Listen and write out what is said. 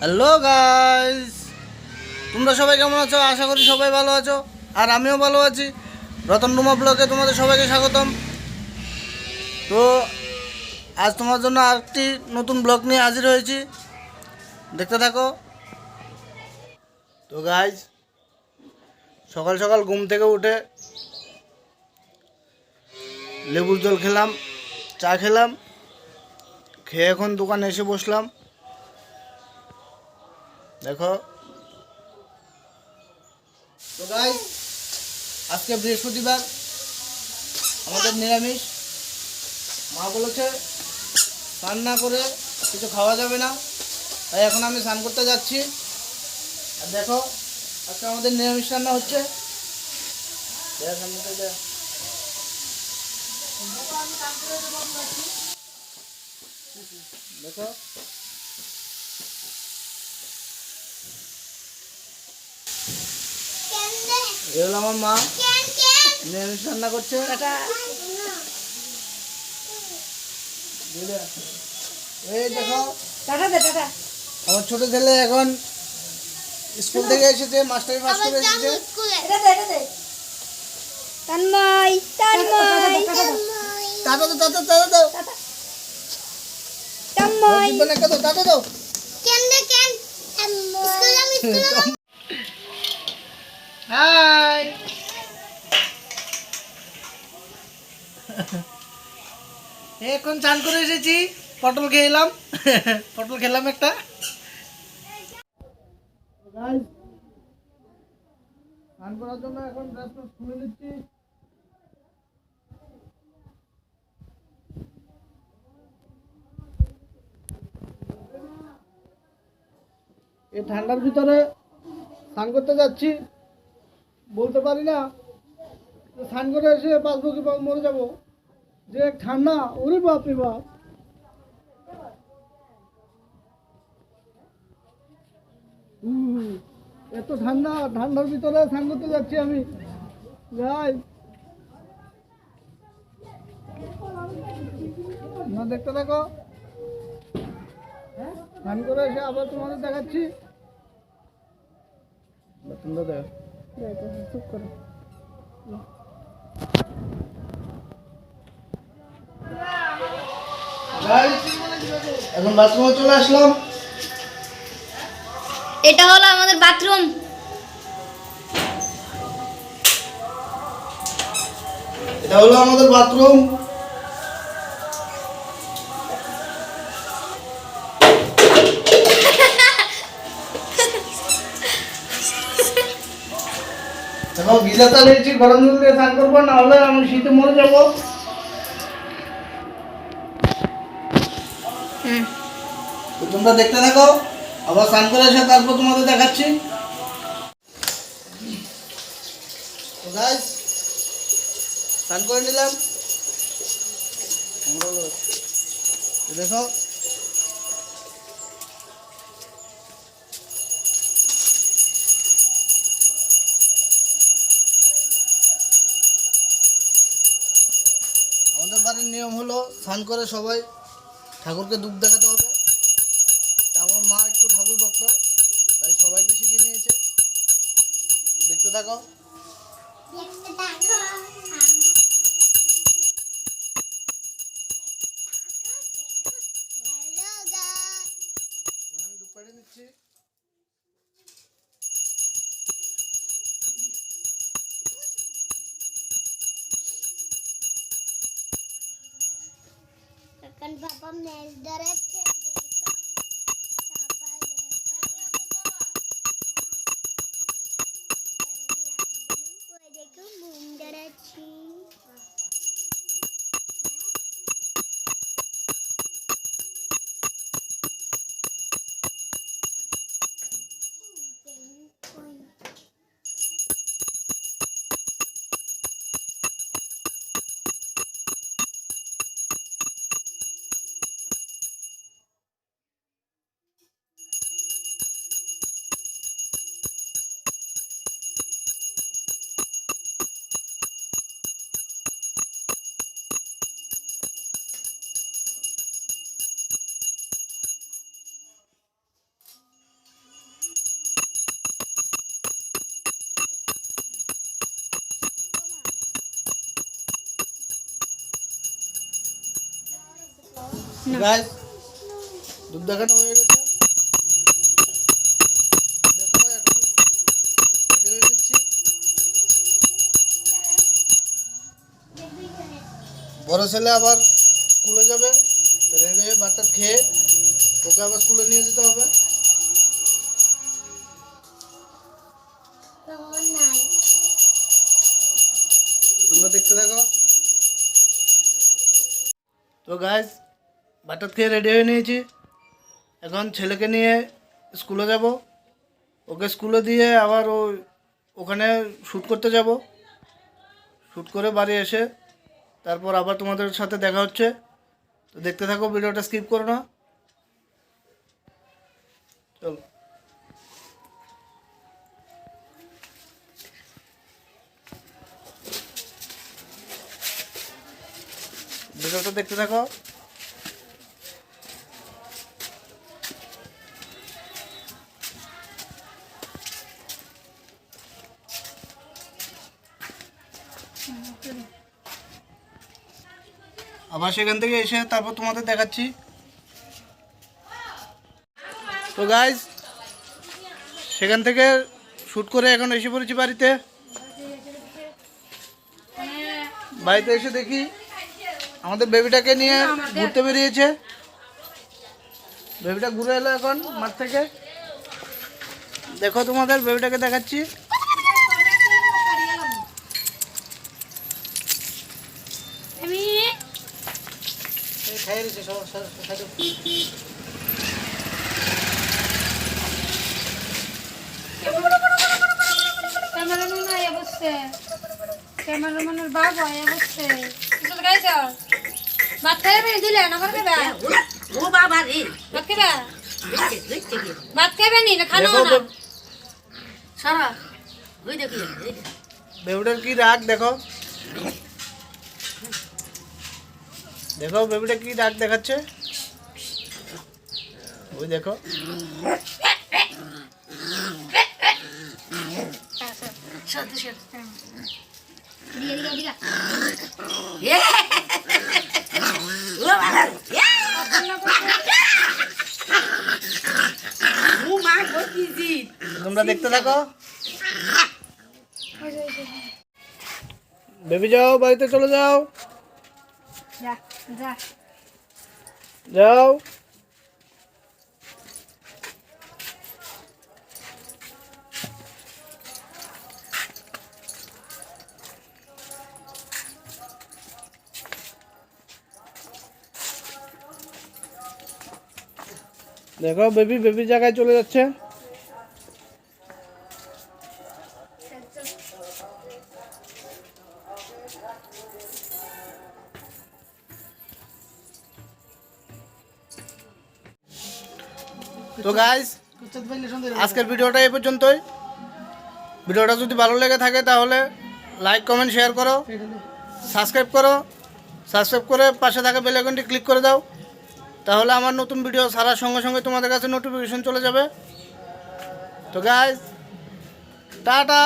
Hello guys তোমরা সবাই কেমন আছো? আশা করি সবাই ভালো আছো। আর আমিও ভালো আছি। রতন রুমা ব্লগে তোমাদের সবাইকে স্বাগতম। তো, আজ তোমার জন্য আরেকটি নতুন ব্লগ নিয়ে হাজির হয়েছি। দেখতে থাকো। তো গাইজ সকাল সকাল ঘুম থেকে উঠে লেবুর জল খেলাম, চা খেলাম, খেয়ে এখন দোকানে এসে বসলাম। দেখো। তো গাই আজকে বৃহস্পতিবার, আমাদের নিরামিষ। মা বলেছে, স্নান না করে কিছু খাওয়া যাবে না। তাই এখন আমি স্নান করতে যাচ্ছি। আর দেখো, আজকে আমাদের নিরামিষ রান্না হচ্ছে। দেখ সামনেটা দেখ। দেখো এ হলো আমার মা। নিরামিষ রান্না করছে। বুঝলে? এই দেখো। টাটা দে টাটা। আমার ছোট ছেলে এখন স্কুল থেকে এসেছে মাস্টারি পাস করে এসেছে। তন্ময় তন্ময় টাটা দাও টাটা টাটা দাও। তন্ময়। জীবনে কত টাটা দাও। কেন কেন? স্কুল হাই এখন চান করে এসেছি? পটল খেয়ে এলাম। পটল খেলাম একটা। স্নান করার জন্য এখন নিচ্ছি। এই ঠান্ডার ভিতরে স্নান করতে যাচ্ছি। বলতে পারি না। স্নান করে এসে বাঁচবো মরে যাব। যে ঠান্ডা, ওরে বাপ। রে বাপ এত ঠান্ডা, ঠান্ডার ভিতরে স্নান করতে যাচ্ছি আমি। যাই। না, দেখতে থাকো। স্নান করে এসে আবার তোমাদের দেখাচ্ছি। তোমরা দেখো চুপ করো এখন বাথরুমে চলে আসলাম। এটা হলো আমাদের বাথরুম এটা হলো আমাদের বাথরুম দেখো গিজাটা নিয়েছি গরম জল দিয়ে স্নান করব না হলে আমি শীতে মরে যাব। তোমরা দেখতে থাকো আবার স্নান করে এসে তারপর তোমাদের দেখাচ্ছি। স্নান করে নিলাম। দেখো আমাদের বাড়ির নিয়ম হলো স্নান করে সবাই ঠাকুরকে দুধ দেখাতে হবে। তা আমার মা একটু ঠাকুর ভক্ত, তাই সবাইকে শিখিয়ে নিয়েছে। দেখতে থাকো। এখন বাবা মেল ধরেছে দেখো গাইস দুধ দেখানো হয়ে গেছে দেখো এখন ready হয়ে নিচ্ছি বড় ছেলে আবার স্কুলে যাবে রেডি হয়ে ভাতটা খেয়ে ওকে আবার স্কুলে নিয়ে যেতে হবে নাই তোমরা দেখতে থাকো তো গাইস ভাতটা খেয়ে রেডি হয়ে নিয়েছি। এখন ছেলেকে নিয়ে স্কুলে যাব। ওকে স্কুলে দিয়ে আবার ও ওখানে শ্যুট করতে যাব। শ্যুট করে বাড়ি এসে তারপর আবার তোমাদের সাথে দেখা হচ্ছে। তো দেখতে থাকো, ভিডিওটা স্কিপ করো না। চলো। ভিডিওটা দেখতে থাকো। আবার সেখান থেকে এসে তারপর তোমাদের দেখাচ্ছি। তো গাইজ সেখান থেকে শ্যুট করে এখন এসে পড়েছি বাড়িতে। বাড়িতে এসে দেখি আমাদের বেবিটাকে নিয়ে ঘুরতে বেরিয়েছে। বেবিটা ঘুরে এলো এখন মাঠ থেকে। দেখো তোমাদের, বেবিটাকে দেখাচ্ছি। ক্যামেরাম্যান আয়া বসছে ক্যামেরাম্যানের বাবা আয়া বসছে চল গাইছ ভাত খাইবে নি দিলে না খাবে ও বাবা রে ভাত ভাত নি না খানো না সারা ওই দেখি কি রাগ দেখো দেখো, বেবিটা কি রাগ দেখাচ্ছে? ওই দেখো। তোমরা দেখতে থাকো। বেবি যাও, বাড়িতে চলে যাও। যাও দেখো বেবি বেবি জায়গায় চলে যাচ্ছে তো গাইস আজকের ভিডিওটা এই পর্যন্তই। ভিডিওটা যদি ভালো লেগে থাকে তাহলে লাইক কমেন্ট শেয়ার করো। সাবস্ক্রাইব করো। সাবস্ক্রাইব করে পাশে থাকা বেল আইকনটি ক্লিক করে দাও। তাহলে আমার নতুন ভিডিও ছাড়ার সঙ্গে সঙ্গে তোমাদের কাছে নোটিফিকেশন চলে যাবে। তো গাইস টাটা!